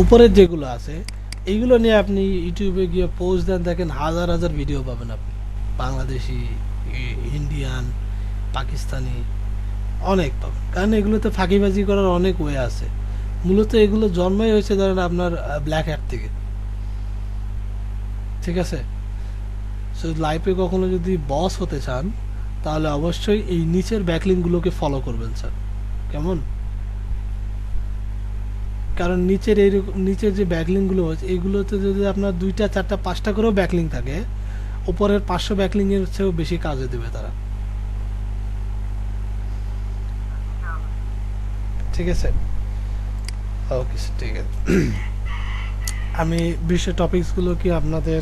উপরের যেগুলো আছে, এইগুলো নিয়ে আপনি ইউটিউবে গিয়ে পোস্ট দেন, দেখেন হাজার হাজার ভিডিও পাবেন আপনি। বাংলাদেশি ইন্ডিয়ান পাকিস্তানি অনেক পাবেন। কারণ এগুলোতে ফাঁকিবাজি করার অনেক ওয়ে আছে। মূলত এগুলো জন্মই হয়েছে ধরেন আপনার ব্ল্যাক অ্যাপ থেকে। ঠিক আছে? সো লাইফে কখনো যদি বস হতে চান, তাহলে অবশ্যই এই নিচের ব্যাকলিংগুলোকে ফলো করবেন স্যার কেমন? কারণ নিচের এইরকম নিচের যে ব্যাকলিংগুলো আছে এইগুলোতে যদি আপনার দুইটা, চারটা, পাঁচটা করেও ব্যাকলিং থাকে উপরের পাঁচশো ব্যাকলিংয়ের চেয়েও বেশি কাজে দেবে তারা। ঠিক আছে? ওকে ঠিক আছে। আমি বিশ্ব টপিকসগুলো কি আপনাদের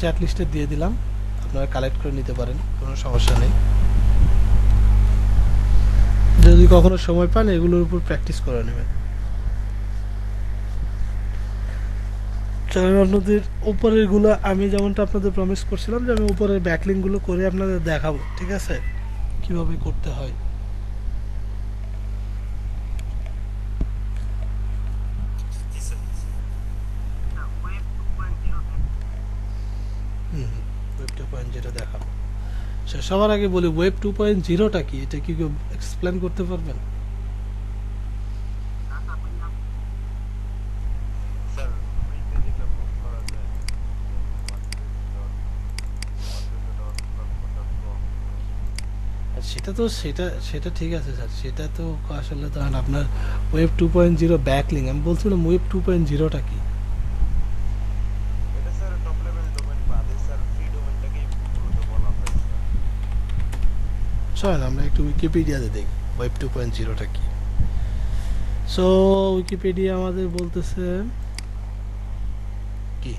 চ্যাট লিস্টে দিয়ে দিলাম। আপনারা কালেক্ট করে নিতে পারেন, কোনো সমস্যা নেই। যদি কখনো সময় পান, এগুলোর উপর প্র্যাকটিস করে নেবেন। আপনাদের উপরেরগুলো আমি যেমনটা আপনাদের প্রমিস করছিলাম যে আমি উপরের ব্যাকলিংগুলো করে আপনাদের দেখাবো, ঠিক আছে? কীভাবে করতে হয়। সবার আগে বলি ওয়েব টু পয়েন্ট জিরোটা কি? এটা কি কেউ এক্সপ্লেন করতে পারবেন স্যার ওইটা যেটা পোস্ট করা যায় আর সেটা তো সেটা সেটা ঠিক আছে স্যার। সেটা তো আসলে ধরেন আপনার web two point zero backlink আমি বলছিলাম ওয়েব টু পয়েন্ট জিরোটা কি চলেন আমরা একটু উইকিপিডিয়াতে দেখি ওয়েব টু পয়েন্ট জিরোটা কি। সো উইকিপিডিয়া আমাদের বলতেছে কি?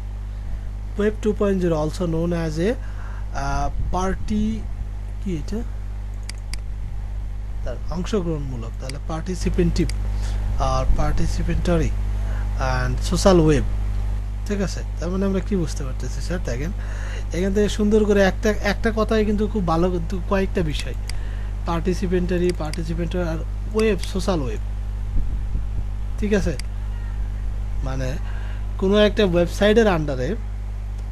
Web two point zero also known as a party কি এটা? তার অংশগ্রহণমূলক, তাহলে পার্টিসিপেন্টিভ আর পার্টিসিপেন্টারি অ্যান্ড সোশ্যাল ওয়েব ঠিক আছে? তার মানে আমরা কি বুঝতে পারতেছি স্যার দেখেন, এখান থেকে সুন্দর করে একটা একটা কথাই কিন্তু খুব ভালো কিন্তু কয়েকটা বিষয়। পার্টিসিপেন্টারি পার্টিসিপেন্টারি আর ওয়েব সোশ্যাল ওয়েব ঠিক আছে? মানে কোনো একটা ওয়েবসাইটের আন্ডারে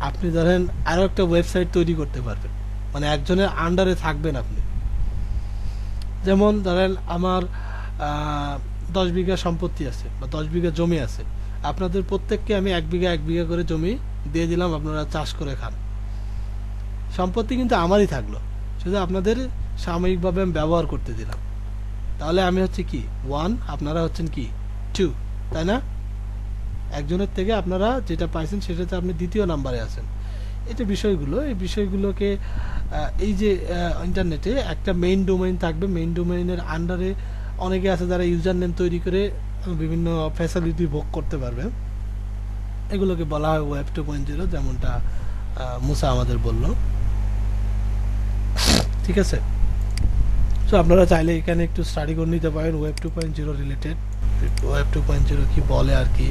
আপনি ধরেন আরও একটা ওয়েবসাইট তৈরি করতে পারবেন। মানে একজনের আন্ডারে থাকবেন আপনি। যেমন ধরেন আমার দশ বিঘা সম্পত্তি আছে বা দশ বিঘা জমি আছে, আপনাদের প্রত্যেককে আমি এক বিঘা এক বিঘা করে জমি দিয়ে দিলাম, আপনারা চাষ করে খান। সম্পত্তি কিন্তু আমারই থাকল, শুধু আপনাদের সাময়িকভাবে আমি ব্যবহার করতে দিলাম। তাহলে আমি হচ্ছে কি ওয়ান আপনারা হচ্ছেন কি টু তাই না? একজনের থেকে আপনারা যেটা পাইছেন, সেটাতে আপনি দ্বিতীয় নাম্বারে আছেন। এটা বিষয়গুলো, এই বিষয়গুলোকে এই যে ইন্টারনেটে একটা মেইন ডোমেইন থাকবে মেইন ডোমেইনের আন্ডারে অনেকে আছে যারা ইউজার নেম তৈরি করে বিভিন্ন ফ্যাসিলিটি ভোগ করতে পারবে। এগুলোকে বলা হয় ওয়েব টু পয়েন্ট জিরো যেমনটা মুসা আমাদের বলল। ঠিক আছে? সো আপনারা চাইলে এখানে একটু স্টাডি করে নিতে পারেন web two point zero related web two point zero কী বলে আর কি।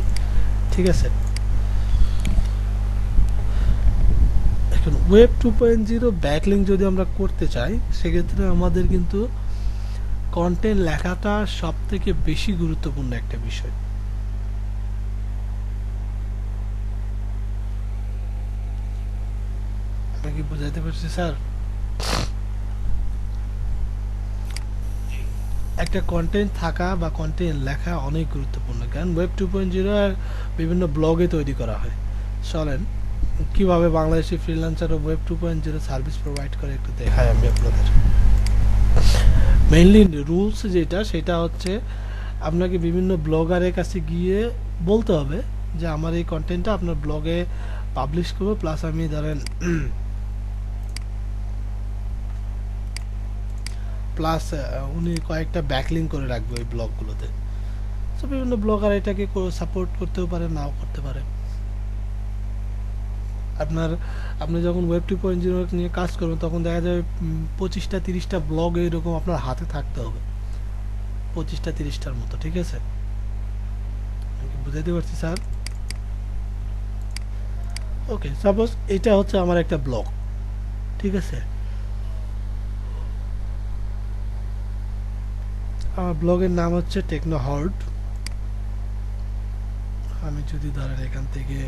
ঠিক আছে? এখন web two point zero backlink যদি আমরা করতে চাই, সেক্ষেত্রে আমাদের কিন্তু কন্টেন্ট লেখাটা সব থেকে বেশি গুরুত্বপূর্ণ একটা বিষয়। আমি কি বুঝাইতে পারছি, স্যার? একটা কন্টেন্ট থাকা বা কন্টেন্ট লেখা অনেক গুরুত্বপূর্ণ। কারণ ওয়েব টু পয়েন্ট জিরো বিভিন্ন ব্লগে তৈরি করা হয়। চলেন কীভাবে Bangladeshi freelancer web two point zero service provide করে একটু দেখাই। আমি আপনাদের। মেইনলি রুলস যেটা সেটা হচ্ছে আপনাকে বিভিন্ন ব্লগারের কাছে গিয়ে বলতে হবে যে আমার এই কন্টেন্টটা আপনার ব্লগে পাবলিশ করব প্লাস আমি ধরেন প্লাস উনি কয়েকটা ব্যাকলিং করে রাখবে ওই ব্লগগুলোতে তো বিভিন্ন ব্লগার এটাকে সাপোর্ট করতেও পারে নাও করতে পারে। আপনার, আপনি যখন ওয়েব টু পয়েন্ট জিরো নিয়ে কাজ করবেন, তখন দেখা যাবে পঁচিশটা, তিরিশটা ব্লগ এইরকম আপনার হাতে থাকতে হবে। পঁচিশটা, তিরিশটার মতো, ঠিক আছে? বুঝাইতে পারছি, স্যার? ওকে সাপোজ এটা হচ্ছে আমার একটা ব্লগ ঠিক আছে? আমার ব্লগের নাম হচ্ছে টেকনো হর্ড আমি যদি ধরেন এখান থেকে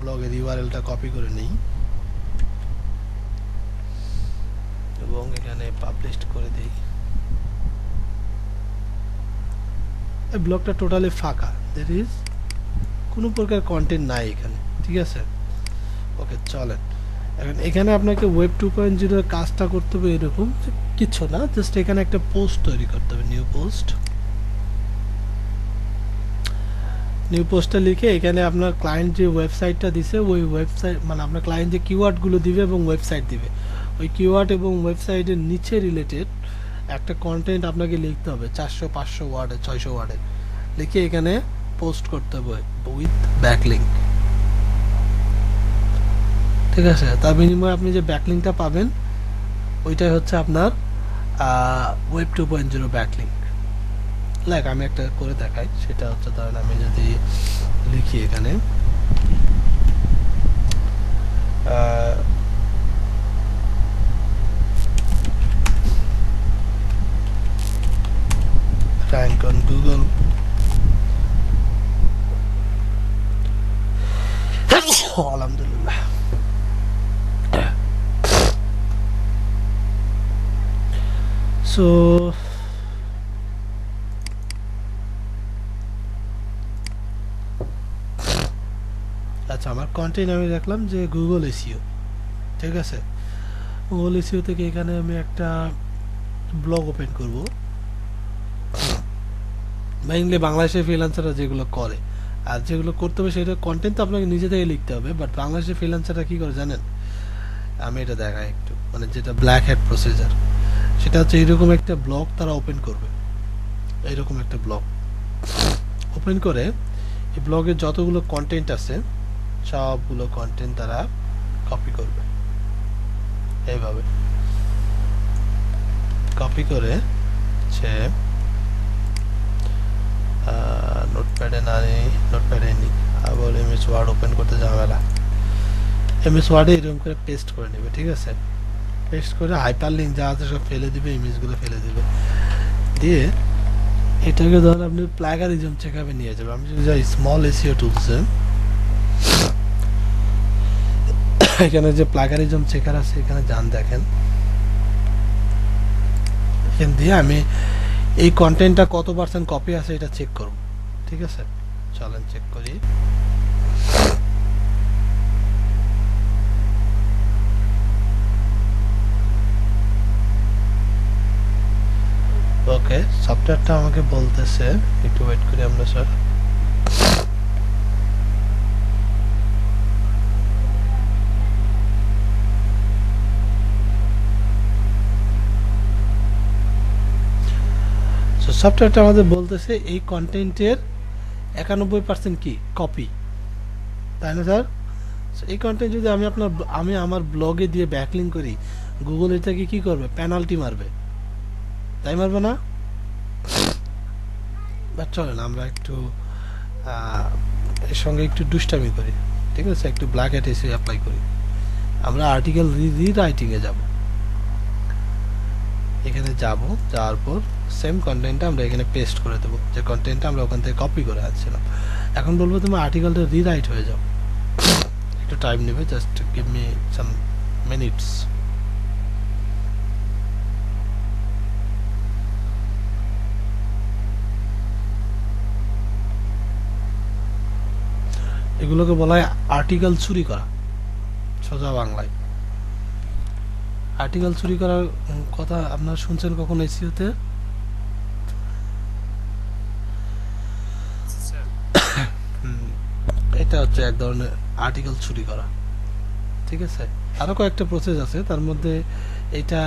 ব্লগের ইউআরএলটা কপি করে নিই। এবং এখানে পাবলিশ করে দিই। এই ব্লগটা টোটালি ফাঁকা। দের ইজ কোনো প্রকার কন্টেন্ট নাই এখানে, ঠিক আছে? ওকে চলেন। এখন এখানে আপনাকে ওয়েব টু পয়েন্ট জিরোর কাজটা করতে হবে এরকম যে কিচ্ছু না জাস্ট এখানে একটা পোস্ট তৈরি করতে হবে নিউ পোস্ট নিউ পোস্টটা লিখে এখানে আপনার ক্লায়েন্ট যে ওয়েবসাইটটা দিছে, ওই ওয়েবসাইট মানে আপনার ক্লায়েন্ট যে কিওয়ার্ডগুলো দিবে এবং ওয়েবসাইট দিবে। ওই কিওয়ার্ড এবং ওয়েবসাইটের নিচে রিলেটেড একটা কন্টেন্ট আপনাকে লিখতে হবে, চারশো, পাঁচশো ওয়ার্ডে ছয়শো ওয়ার্ডে লিখে এখানে পোস্ট করতে হবে উইথ ব্যাকলিঙ্ক ঠিক আছে? তার বিনিময়ে আপনি যে ব্যাকলিংটা পাবেন, ওইটাই হচ্ছে আপনার web two point zero backlink like আমি একটা করে দেখাই, সেটা হচ্ছে ধরেন আমি যদি লিখি এখানে rank on Google. আলহামদুলিল্লাহ সো আচ্ছা আমার কন্টেন্ট আমি দেখলাম যে গুগল এসিও ঠিক আছে? গুগল এসিও থেকে এখানে আমি একটা ব্লগ ওপেন করব। মেইনলি বাংলাদেশের ফ্রিল্যান্সাররা যেগুলো করে। আর যেগুলো করতে হবে সেটা কন্টেন্ট তো আপনাকে নিজে থেকে লিখতে হবে বাট বাংলাদেশের ফ্রিল্যান্সাররা কী করে জানেন? আমি এটা দেখাই একটু মানে যেটা ব্ল্যাক হ্যাট প্রসিজার সেটা হচ্ছে এইরকম একটা ব্লগ তারা ওপেন করবে। এইরকম একটা ব্লগ ওপেন করে এই ব্লগের যতগুলো কন্টেন্ট আছে সবগুলো কন্টেন্ট তারা কপি করবে। এইভাবে। কপি করে সে নোটপ্যাডে না নিই নোটপ্যাডে নিই আবার এমএস ওয়ার্ড ওপেন করতে ঝামেলা। এমএস ওয়ার্ডে এরকম করে পেস্ট করে নেবে, ঠিক আছে? পেস্ট করে হাইপার লিঙ্ক যা আছে সব ফেলে দিবে ইমেজগুলো ফেলে দিবে। দিয়ে এটাকে ধরুন আপনি প্লাগারিজম চেক নিয়ে যাবেন আমি যদি যাই স্মল এসিও টুলসে এখানে যে প্লাগারিজম চেকার আছে, এখানে যান দেখেন। এখান দিয়ে আমি এই কন্টেন্টটা কত পার্সেন্ট কপি আছে এটা চেক করব। ঠিক আছে? চলেন চেক করি। ওকে সফটওয়্যারটা আমাকে বলতেছে। একটু ওয়েট করি আমরা স্যার সফটওয়্যারটা আমাদের বলতেছে, এই কন্টেন্টের একানব্বই পার্সেন্ট কি? কপি তাই না, স্যার? এই কন্টেন্ট যদি আমি আপনার, আমি আমার ব্লগে দিয়ে ব্যাকলিং করি গুগল এটাকে কি করবে? পেনাল্টি মারবে। তাই মারবে না? বাট চলেন, আমরা একটু এর সঙ্গে একটু দুষ্টামি করি। ঠিক আছে? একটু ব্ল্যাক হ্যাট এসে অ্যাপ্লাই করি। আমরা আর্টিকেল রি রাইটিংয়ে যাব। এখানে যাব, যাওয়ার পর সেম কন্টেন্টটা আমরা এখানে পেস্ট করে দেবো। যে কন্টেন্টটা আমরা ওখান থেকে কপি করে আসছিলাম এখন বলব তুমি আর্টিকেলটা রিরাইট হয়ে যাও। একটু টাইম নেবে just give me some minutes এগুলোকে বলা হয় আর্টিকেল চুরি করা। সোজা বাংলায়। আর্টিকেল চুরি করার কথা আপনারা শুনছেন কখন এসিওতে এটা হচ্ছে এক ধরনের আর্টিকেল চুরি করা। ঠিক আছে? আরও কয়েকটা প্রসেস আছে, তার মধ্যে এটা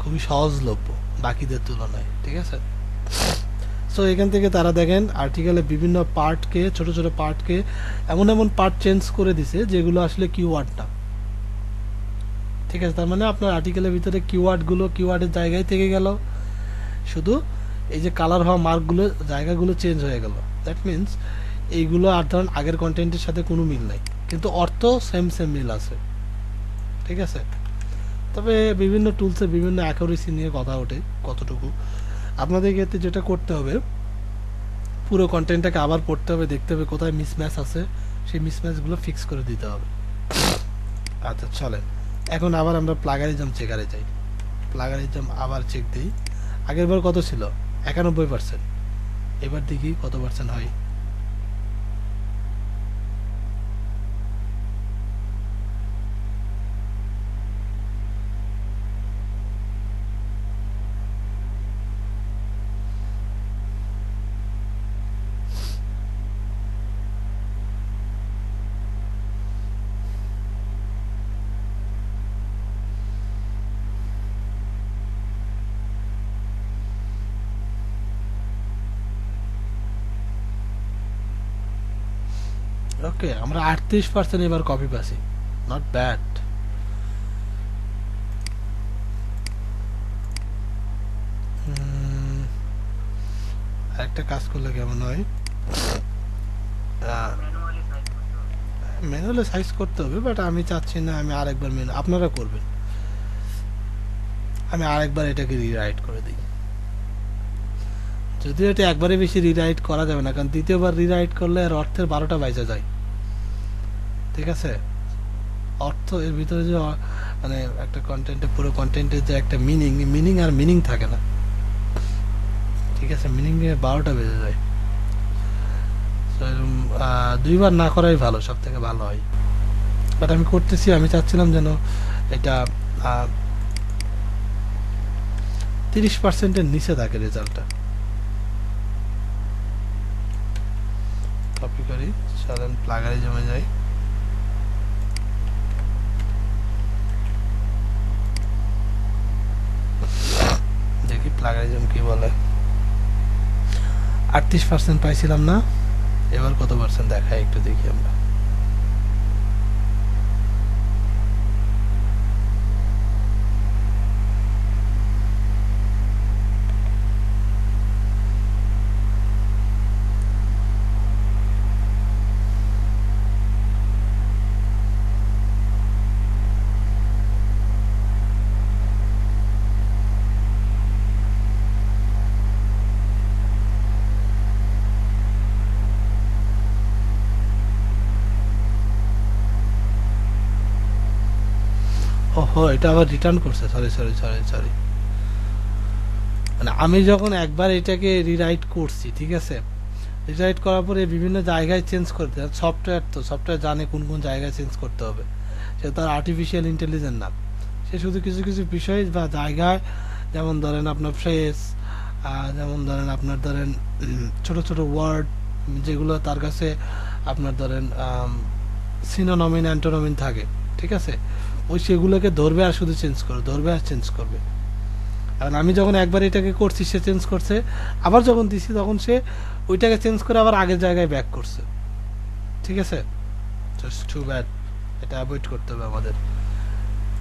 খুবই সহজলভ্য বাকিদের তুলনায়, ঠিক আছে? সো এখান থেকে তারা দেখেন আর্টিকেলে বিভিন্ন পার্টকে ছোট ছোট পার্টকে এমন এমন পার্ট চেঞ্জ করে দিছে, যেগুলো আসলে কিওয়ার্ড না। ঠিক আছে, তার মানে আপনার আর্টিকেলের ভিতরে কিওয়ার্ডগুলো কিওয়ার্ডের জায়গায় থেকে গেল। শুধু এই যে কালার হওয়া মার্কগুলো জায়গাগুলো চেঞ্জ হয়ে গেল। দ্যাট মিন্স এইগুলো আর ধরেন আগের কন্টেন্টের সাথে কোনো মিল নাই। কিন্তু অর্থ সেম সেম মিল আছে। ঠিক আছে? তবে বিভিন্ন টুলসে বিভিন্ন অ্যাকুরেসি নিয়ে কথা ওঠে কতটুকু। আপনাদের ক্ষেত্রে যেটা করতে হবে, পুরো কন্টেন্টটাকে আবার পড়তে হবে, দেখতে হবে কোথায় মিসম্যাচ আছে। সেই মিসম্যাচগুলো ফিক্স করে দিতে হবে। আচ্ছা চলেন। এখন আবার আমরা প্লাগারিজম চেকারে যাই। প্লাগারিজম আবার চেক দিই। আগের বার কত ছিল? একানব্বই পার্সেন্ট এবার দেখি কত পার্সেন্ট হয়। ওকে আমরা আটত্রিশ পার্সেন্ট এবার কপি পাচ্ছি। নট ব্যাড একটা কাজ করলে কেমন হয়? ম্যানুয়ালি সাইজ করতে হবে বাট আমি চাচ্ছি না আমি আরেকবার মেনু আপনারা করবেন। আমি আরেকবার এটাকে রিরাইট করে দিই। যদিও এটা একবারে বেশি রিরাইট করা যাবে না, কারণ দ্বিতীয়বার রিরাইট করলে আর অর্থের বারোটা বাইজা যায়। ঠিক আছে? অর্থ, এর ভিতরে যে মানে একটা কন্টেন্টে পুরো কন্টেন্টের যে একটা মিনিং মিনিং আর মিনিং থাকে না। ঠিক আছে? মিনিং এ বারোটা বেজে যায়। দুইবার না করাই ভালো সব থেকে ভালো হয়। বাট আমি করতেছি, আমি চাচ্ছিলাম যেন এটা তিরিশ পার্সেন্টের নিচে থাকে রেজাল্টটা কপি চলেন প্লাগারে জমে যায়। দেখি কি বলে। আটত্রিশ পার্সেন্ট পাইছিলাম না। এবার কত পার্সেন্ট দেখায় একটু দেখি আমরা। এটা আবার রিটার্ন করছে সরি সরি সরি সরি মানে আমি যখন একবার এটাকে রিরাইট করছি, ঠিক আছে? রিরাইট করার পরে বিভিন্ন জায়গায় চেঞ্জ করতে সফটওয়্যার তো সফটওয়্যার জানে কোন কোন জায়গায় চেঞ্জ করতে হবে। সে তার আর্টিফিশিয়াল ইন্টেলিজেন্স না। সে শুধু কিছু কিছু বিষয় বা জায়গায়, যেমন ধরেন আপনার ফ্রেস যেমন ধরেন আপনার ধরেন ছোট ছোট ওয়ার্ড যেগুলো তার কাছে আপনার ধরেন সিনোনমিন অ্যান্টোনমিন থাকে, ঠিক আছে? ওই সেগুলোকে ধরবে আর শুধু চেঞ্জ করবে, ধরবে আর চেঞ্জ করবে। কারণ আমি যখন একবার এটাকে করছি, সে চেঞ্জ করছে, আবার যখন দিছি, তখন সে ওইটাকে চেঞ্জ করে আবার আগের জায়গায় ব্যাক করছে। ঠিক আছে? টু ব্যাড এটা অ্যাভয়েড করতে হবে আমাদের।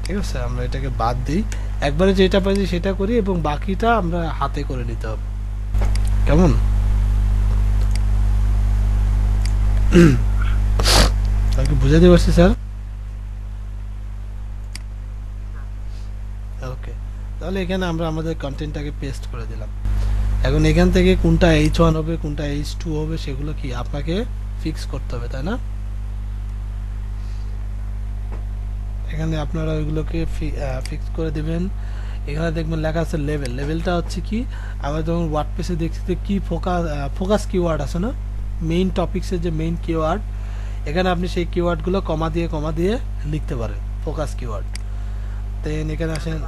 ঠিক আছে? আমরা এটাকে বাদ দিই। একবারে যেটা পাইছি সেটা করি এবং বাকিটা আমরা হাতে করে নিতে হবে। কেমন? বুঝাতে পারছি, স্যার ওকে তাহলে এখানে আমরা আমাদের কন্টেন্টটাকে পেস্ট করে দিলাম। এখন এখান থেকে কোনটা এইচ ওয়ান হবে, কোনটা এইচ টু হবে, সেগুলো কি আপনাকে ফিক্স করতে হবে, তাই না? এখানে আপনারা ওইগুলোকে ফিক্স করে দিবেন। এখানে দেখবেন লেখা আছে লেভেল লেভেলটা হচ্ছে কি, আমরা যখন ওয়ার্ড পেসে দেখছি যে কি ফোকাস ফোকাস কিওয়ার্ড আছে না মেইন টপিক্সের যে মেইন কিওয়ার্ড এখানে আপনি সেই কিওয়ার্ডগুলো কমা দিয়ে কমা দিয়ে লিখতে পারেন ফোকাস কিওয়ার্ড দেন এখানে আসেন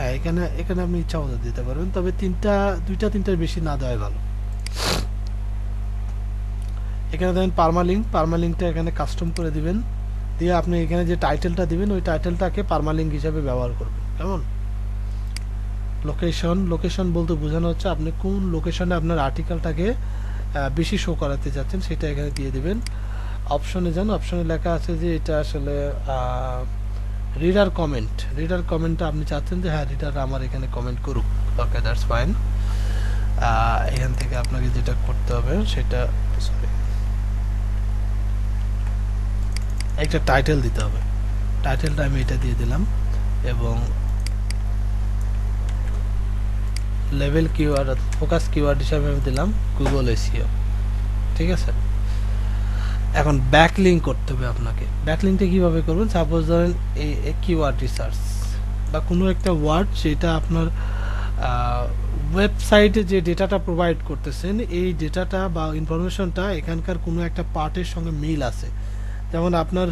হ্যাঁ এখানে এখানে আপনি ইচ্ছা মতো দিতে পারবেন, তবে তিনটা, দুইটা, তিনটার বেশি না দেওয়াই ভালো। এখানে দেখেন পারমালিঙ্ক পারমালিঙ্কটা এখানে কাস্টম করে দিবেন। দিয়ে আপনি এখানে যে টাইটেলটা দিবেন, ওই টাইটেলটাকে পারমালিঙ্ক হিসাবে ব্যবহার করবেন। কেমন? লোকেশন লোকেশন বলতে বোঝানো হচ্ছে আপনি কোন লোকেশনে আপনার আর্টিকেলটাকে বেশি শো করাতে চাচ্ছেন সেটা এখানে দিয়ে দিবেন। অপশনে যান অপশনে লেখা আছে যে এটা আসলে রিডার কমেন্ট রিডার কমেন্টটা আপনি চাচ্ছেন যে হ্যাঁ রিডার আমার এখানে কমেন্ট করুক। ওকে দ্যাটস ফাইন এখান থেকে আপনাকে যেটা করতে হবে, সেটা সরি একটা টাইটেল দিতে হবে। টাইটেলটা আমি এটা দিয়ে দিলাম, এবং লেভেল কিওয়ার্ড ফোকাস কিওয়ার্ড হিসাবে আমি দিলাম গুগল এসিও ঠিক আছে? এখন ব্যাকলিঙ্ক করতে হবে আপনাকে। ব্যাকলিংটা কীভাবে করবেন? সাপোজ ধরেন এই কিওয়ার্ড রিসার্চ বা কোনো একটা ওয়ার্ড সেটা আপনার ওয়েবসাইটে যে ডেটাটা প্রোভাইড করতেছেন, এই ডেটাটা বা ইনফরমেশনটা এখানকার কোনো একটা পার্টের সঙ্গে মিল আছে। যেমন আপনার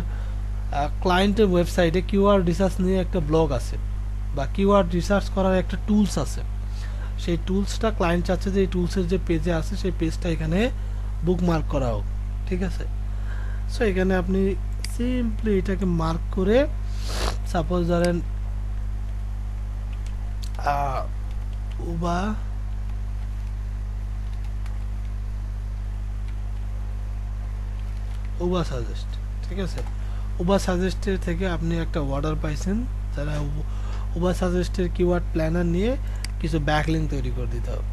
ক্লায়েন্টের ওয়েবসাইটে কিওয়ার্ড রিসার্চ নিয়ে একটা ব্লগ আছে বা কিওয়ার্ড রিসার্চ করার একটা টুলস আছে। সেই টুলসটা ক্লায়েন্ট চাচ্ছে যে এই টুলসের যে পেজে আছে, সেই পেজটা এখানে বুকমার্ক করা হোক। ঠিক আছে? সো এখানে আপনি সিম্পলি এটাকে মার্ক করে সাপোজ ধরেন উবা উবা সাজেস্ট ঠিক আছে? উবা সাজেস্টের থেকে আপনি একটা অর্ডার পাইছেন, যারা উবা সাজেস্টের কিওয়ার্ড প্ল্যানার নিয়ে কিছু ব্যাকলিং তৈরি করে দিতে হবে।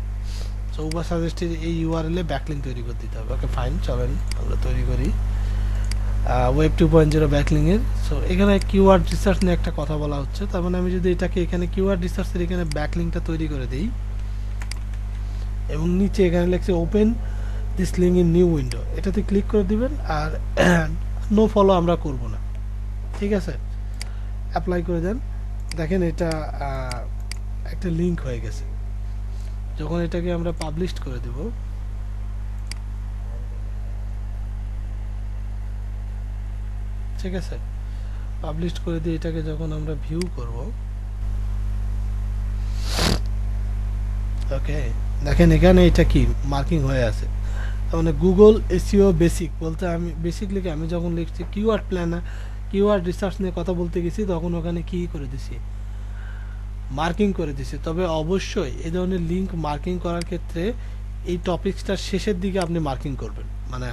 সো উবা সাজেস্টের এই ইউআরএলে ব্যাকলিং তৈরি করে দিতে হবে। ওকে ফাইন চলেন, আমরা তৈরি করি। ওয়েব টু পয়েন্ট জিরো ব্যাকলিংয়ের সো এখানে কিউআর রিসার্চ নিয়ে একটা কথা বলা হচ্ছে। তার মানে আমি যদি এটাকে এখানে কিওয়ার্ড রিসার্চের এখানে ব্যাকলিংটা তৈরি করে দিই, এবং নিচে এখানে লিখছে open this link in new window এটাতে ক্লিক করে দিবেন আর নো ফলো আমরা করব না। ঠিক আছে? অ্যাপ্লাই করে দেন। দেখেন এটা একটা লিঙ্ক হয়ে গেছে। যখন এটাকে আমরা পাবলিশ করে দেব ঠিক আছে? পাবলিশ করে দিয়ে এটাকে যখন আমরা ভিউ করব ওকে দেখেন এখানে এটা কি মার্কিং হয়ে আছে। মানে গুগল এসিও বেসিক বলতে আমি বেসিকলি কি আমি যখন লিখছি কিওয়ার্ড প্ল্যানার কিওয়ার্ড রিসার্চ নিয়ে কথা বলতে গেছি, তখন ওখানে কি করে দিছি? মার্কিং করে দিছি। তবে অবশ্যই এই ধরনের লিঙ্ক মার্কিং করার ক্ষেত্রে এই টপিকসটার শেষের দিকে আপনি মার্কিং করবেন। মানে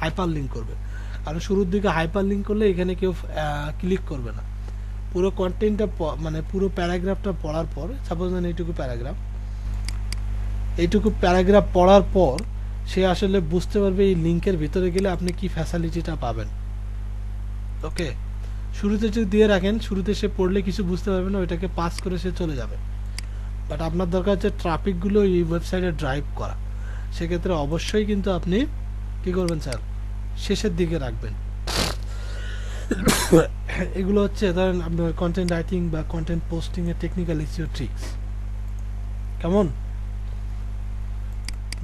হাইপার লিঙ্ক করবেন। কারণ শুরুর দিকে হাইপার লিঙ্ক করলে এখানে কেউ ক্লিক করবে না। পুরো কন্টেন্টটা মানে পুরো প্যারাগ্রাফটা পড়ার পর সাপোজ মানে এইটুকু প্যারাগ্রাফ এইটুকু প্যারাগ্রাফ পড়ার পর সে আসলে বুঝতে পারবে এই লিঙ্কের ভিতরে গেলে আপনি কি ফ্যাসিলিটিটা পাবেন। ওকে শুরুতে যদি দিয়ে রাখেন, শুরুতে সে পড়লে কিছু বুঝতে পারবে না, ওইটাকে পাস করে সে চলে যাবে। বাট আপনার দরকার হচ্ছে ট্রাফিকগুলো এই ওয়েবসাইটে ড্রাইভ করা। সেক্ষেত্রে অবশ্যই কিন্তু আপনি কি করবেন স্যার শেষের দিকে রাখবেন। এগুলো হচ্ছে ধরেন আপনার কন্টেন্ট রাইটিং বা কন্টেন্ট পোস্টিং এর টেকনিক্যাল ইস্যু ট্রিক্স কেমন?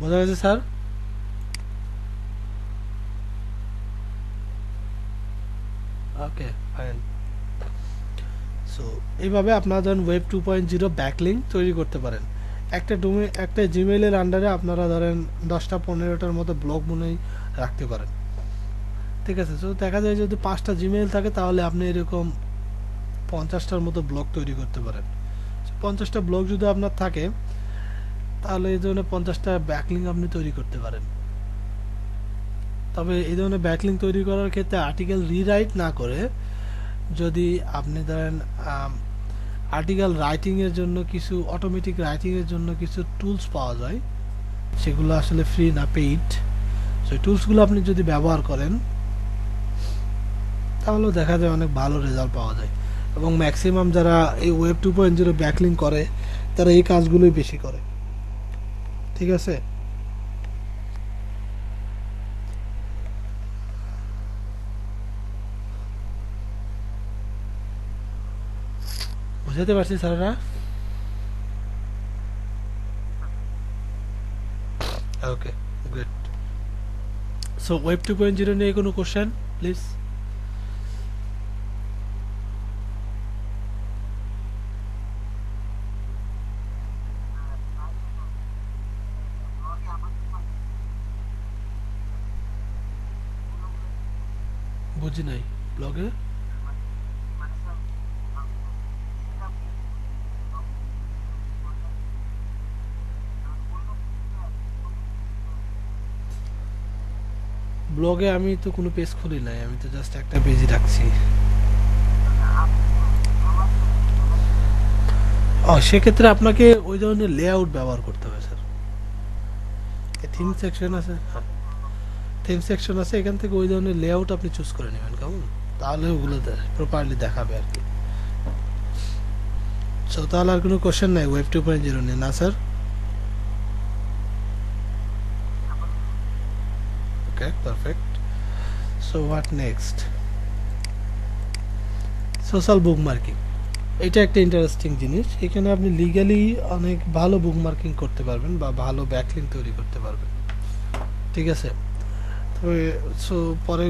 বোঝা গেছে, স্যার? ওকে, ফাইন। সো এইভাবে আপনারা ধরেন web two point zero backlink তৈরি করতে পারেন। একটা ডোমে একটা জিমেইলের আন্ডারে আপনারা ধরেন দশটা পনেরোটার মতো ব্লগ মনেই রাখতে পারেন। ঠিক আছে তো দেখা যায় যদি পাঁচটা জিমেইল থাকে, তাহলে আপনি এরকম পঞ্চাশটার মতো ব্লগ তৈরি করতে পারেন। পঞ্চাশটা ব্লগ যদি আপনার থাকে, তাহলে এই ধরনের পঞ্চাশটা ব্যাকলিং আপনি তৈরি করতে পারেন। তবে এই ধরনের ব্যাকলিং তৈরি করার ক্ষেত্রে আর্টিকেল রিরাইট না করে, যদি আপনি ধরেন আর্টিকেল রাইটিংয়ের জন্য কিছু অটোমেটিক রাইটিংয়ের জন্য কিছু টুলস পাওয়া যায়, সেগুলো আসলে ফ্রি না পেইড সেই টুলসগুলো আপনি যদি ব্যবহার করেন তাহলেও দেখা যায় অনেক ভালো রেজাল্ট পাওয়া যায়। এবং ম্যাক্সিমাম যারা এই ওয়েব টু পয়েন্ট ব্যাকলিং করে, তারা এই কাজগুলোই বেশি করে। ঠিক আছে? বুঝাতে পারছি স্যাররা? Okay good so web two point zero নিয়ে কোনো কোশ্চেন প্লিজ বুঝি নাই। ব্লগে ব্লগে আমি তো কোনো পেজ খুলি নাই, আমি তো জাস্ট একটা পেজই রাখছি। সেক্ষেত্রে আপনাকে ওই ধরনের লেআউট ব্যবহার করতে হবে স্যার থিম সেকশন আছে। থিম সেকশন আছে, এখান থেকে ওই ধরনের লেআউট আপনি চুজ করে নেবেন, কেমন? তাহলে ওগুলো প্রপারলি দেখাবে আর কি। সো তাহলে আর কোনো কোশ্চেন নাই ওয়েব টু পয়েন্ট জিরো নিয়ে না sir okay perfect so what next social bookmarking এটা একটা ইন্টারেস্টিং জিনিস। এখানে আপনি লিগালি অনেক ভালো বুক মার্কিং করতে পারবেন বা ভালো ব্যাকলিং তৈরি করতে পারবেন। ঠিক আছে? সো পরে